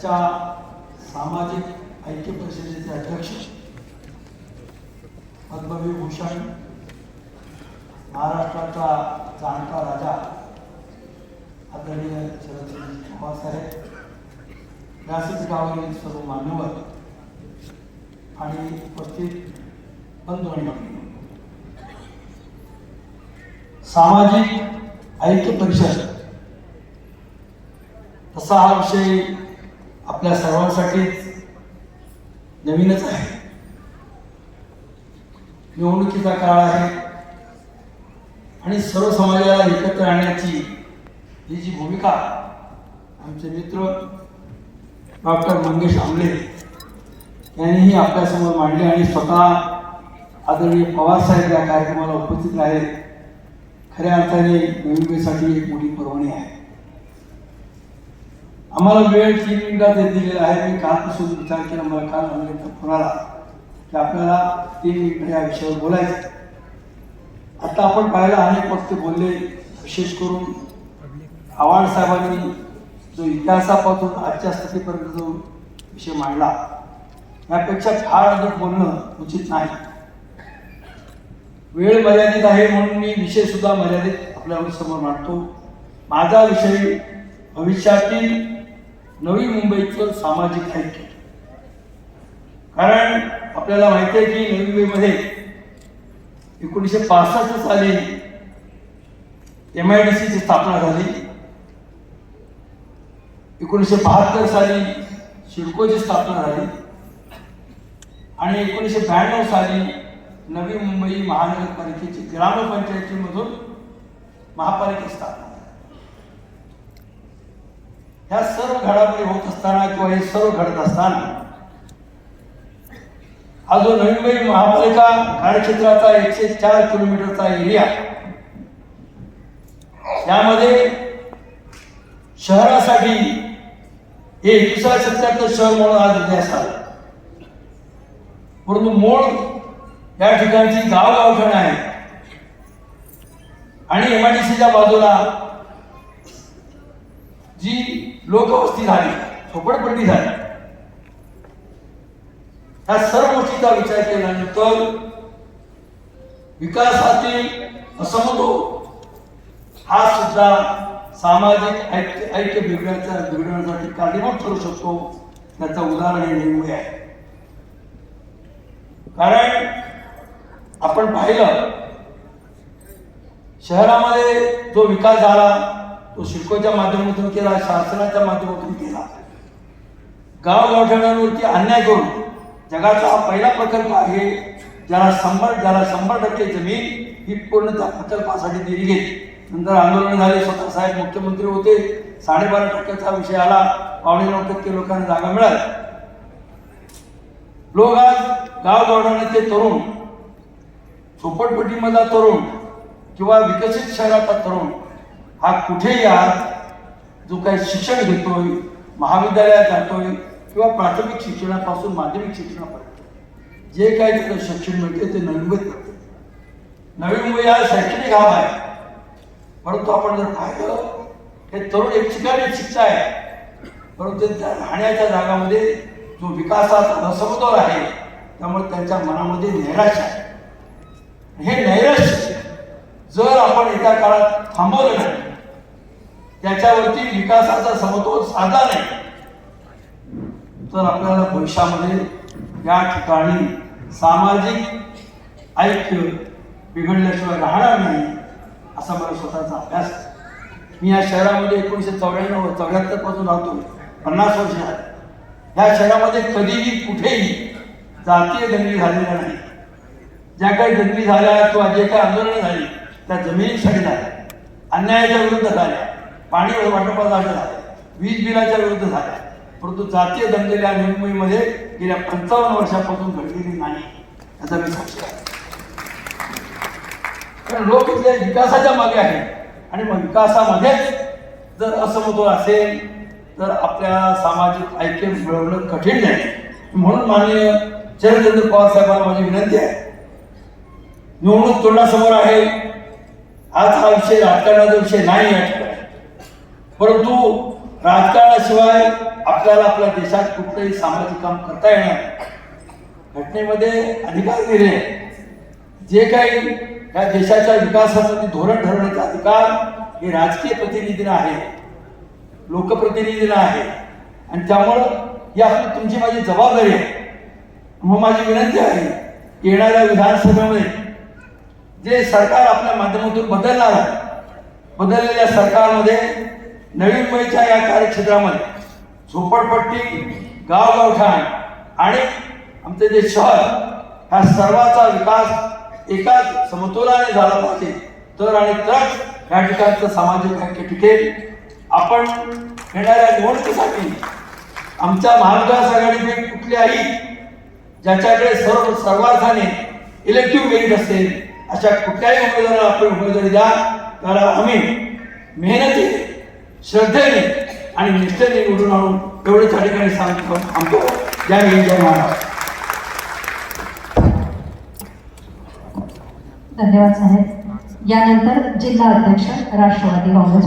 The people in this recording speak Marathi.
च्या सामाजिक ऐक्य परिषदेचे अध्यक्ष पद्मविभूषण महाराष्ट्राचा जाणता राजा आदरणीय शरदचंद्र पवार व्यासपीठावरील सर्व मान्यवर आणि उपस्थित बंधू आणि सामाजिक ऐक्य परिषद तसा हा विषय आपल्या सर्वांसाठीच नवीनच आहे. निवडणुकीचा काळ आहे. आणि सर्व समाजाला एकत्र आणण्याची ही जी भूमिका आमचे मित्र डॉक्टर मंगेश आंबले यांनीही आपल्यासमोर मांडली आणि स्वतः आदरणीय पवार साहेब या कार्यक्रमाला उपस्थित राहिले. खऱ्या अर्थाने निवडणुकीसाठी एक मोठी पर्वणी आहे. आम्हाला वेळ तीन मिनिटात दिलेला आहे. मी कालपासून विचार केला मला काल म्हणले तर कोणाला की आपल्याला तीन मिनिटं या विषयावर बोलायचं आता आपण पाहिलं अनेक वक्त बोलले विशेष करून आव्हाड साहेबांनी जो इतिहासापासून आजच्या स्थितीपर्यंत जो विषय मांडला यापेक्षा फार अधिक बोलणं उचित नाही. वेळ मर्यादित आहे म्हणून मी विषय सुद्धा मर्यादित आपल्यासमोर मांडतो. माझा विषय भविष्यातील नवी मुंबईचं सामाजिक ऐक्य. कारण आपल्याला माहिती आहे की नवी मुंबईमध्ये एकोणीसशे पासष्ट साली एम आय डी सीची स्थापना झाली. एकोणीसशे बहात्तर साली सिडकोची स्थापना झाली. आणि एकोणीसशे ब्याण्णव साली नवी मुंबई महानगरपालिकेची ग्रामपंचायतीमधून महापालिका स्थापना ह्या सर्व घडामोडी होत असताना किंवा हे सर्व घडत असताना हा जो नवी मुंबई महापालिका कार्यक्षेत्राचा एकशे चार किलोमीटरचा एरिया यामध्ये शहरासाठी हे एकविसाव्या शतकातलं शहर म्हणून आज इतिहास आला. परंतु मूळ या ठिकाणची गाव गावठण आहे आणि एम आय डी सीच्या बाजूला जी लोकवस्ती झाली झोपडपट्टी झाली. ह्या सर्व गोष्टीचा विचार केल्यानंतर विकासातील असमतोल हा सुद्धा सामाजिक ऐक्य ऐक्य बिघडण्याचा बिघडण्यासाठी कारणीभूत ठरू शकतो त्याचं उदाहरण हे नेमके आहे. कारण आपण पाहिलं शहरामध्ये जो विकास झाला तो शिकवच्या माध्यमातून केला शासनाच्या माध्यमातून केला. गाव गावठाणांवरती अन्याय करून जगाचा हा पहिला प्रकल्प आहे ज्याला शंभर ज्याला शंभर टक्के जमीन ही पूर्ण त्या प्रकल्पासाठी दिली गेली. नंतर आंदोलन झाले स्वतः साहेब मुख्यमंत्री होते साडेबारा टक्क्याचा विषय आला पावणे नऊ टक्के लोकांना जागा मिळाली. लोक आज गाव गावठाणाचे तरुण झोपडपट्टीमधला तरुण किंवा विकसित शहरातला तरुण हा कुठेही आज जो काही शिक्षण घेतोय महाविद्यालयात जातोय किंवा प्राथमिक शिक्षणापासून माध्यमिक शिक्षणापर्यंत जे काही त्याचं शिक्षण मिळते ते नवी मुंबईत मिळते नवी मुंबई हा शैक्षणिक हब आहे. परंतु आपण जर पाहिलं हे तरुण एक ठिकाणी शिक्षा आहे. परंतु त्या राहण्याच्या जागामध्ये जो विकासाचा असमतोल आहे त्यामुळे त्यांच्या मनामध्ये नैराश्य आहे. हे नैराश्य जर आपण एका काळात थांबवलं नाही त्याच्यावरती विकासाचा समतोल साधला नाही. तर आपल्याला भविष्यामध्ये या ठिकाणी सामाजिक ऐक्य बिघडल्याशिवाय राहणार नाही असा मला स्वतःचा अभ्यास मी या शहरामध्ये एकोणीसशे चौऱ्याण्णव चौऱ्याहत्तरपासून राहतो पन्नास वर्ष आहे. या शहरामध्ये कधीही कुठेही जातीय दंगली झालेल्या नाही. ज्या काही दंगली झाल्या किंवा जे काही आंदोलनं झाली त्या जमिनीसाठी झाल्या अन्यायाच्या विरुद्ध झाल्या. पाणी वाटपासाठी झाल्या वीज बिलाच्या विरुद्ध झाल्या. परंतु जातीय दंगलेल्या या मुंबईमध्ये गेल्या पंचावन्न वर्षापासून घडलेली नाही याचा मी साक्षी आहे. कारण लोक इथल्या विकासाच्या मागे आहेत. आणि मग विकासामध्येच जर असमतोल असेल तर आपल्या सामाजिक ऐक्य मिळवणं कठीण नाही. म्हणून माननीय शरदचंद्र पवार साहेबांना माझी विनंती आहे. निवडणूक तोंडासमोर आहे. आज हा विषय राजकारणाचा विषय नाही आहे परंतु राजकारणाशिवाय आपल्याला आपल्या देशात कुठलंही सामाजिक काम करता येणार घटनेमध्ये अधिकार दिले. जे काही या देशाच्या विकासासाठी धोरण ठरवण्याचा अधिकार हे राजकीय प्रतिनिधींना आहे. लोकप्रतिनिधींना आहे. आणि त्यामुळं ही आपली तुमची माझी जबाबदारी आहे. मग माझी विनंती आहे येणाऱ्या विधानसभेमध्ये जे सरकार आपल्या माध्यमातून बदलणार आहे बदललेल्या सरकारमध्ये नवीन मुंबईच्या या कार्यक्षेत्रामध्ये झोपडपट्टी गावगावठाण आणि आमचे जे शहर ह्या सर्वाचा विकास एकाच समतोलाने झाला पाहिजे. तर आणि तरच या ठिकाणचं सामाजिक ऐक्य टिकेल. आपण येणाऱ्या निवडणुकीसाठी आमच्या महाविकास आघाडीतील कुठल्याही ज्याच्याकडे सर्व सर्वार्थाने इलेक्टिव्ह मेरिट असेल अशा कुठल्याही उमेदवाराला आपण उमेदवारी द्या. त्याला आम्ही मेहनतीने श्रद्धेने आणि निष्ठेने निवडून आणून एवढं त्या ठिकाणी सांगतो. थांबतो जय हिंद जय महाराज धन्यवाद साहेब. यानंतर जिल्हा अध्यक्ष राष्ट्रवादी काँग्रेस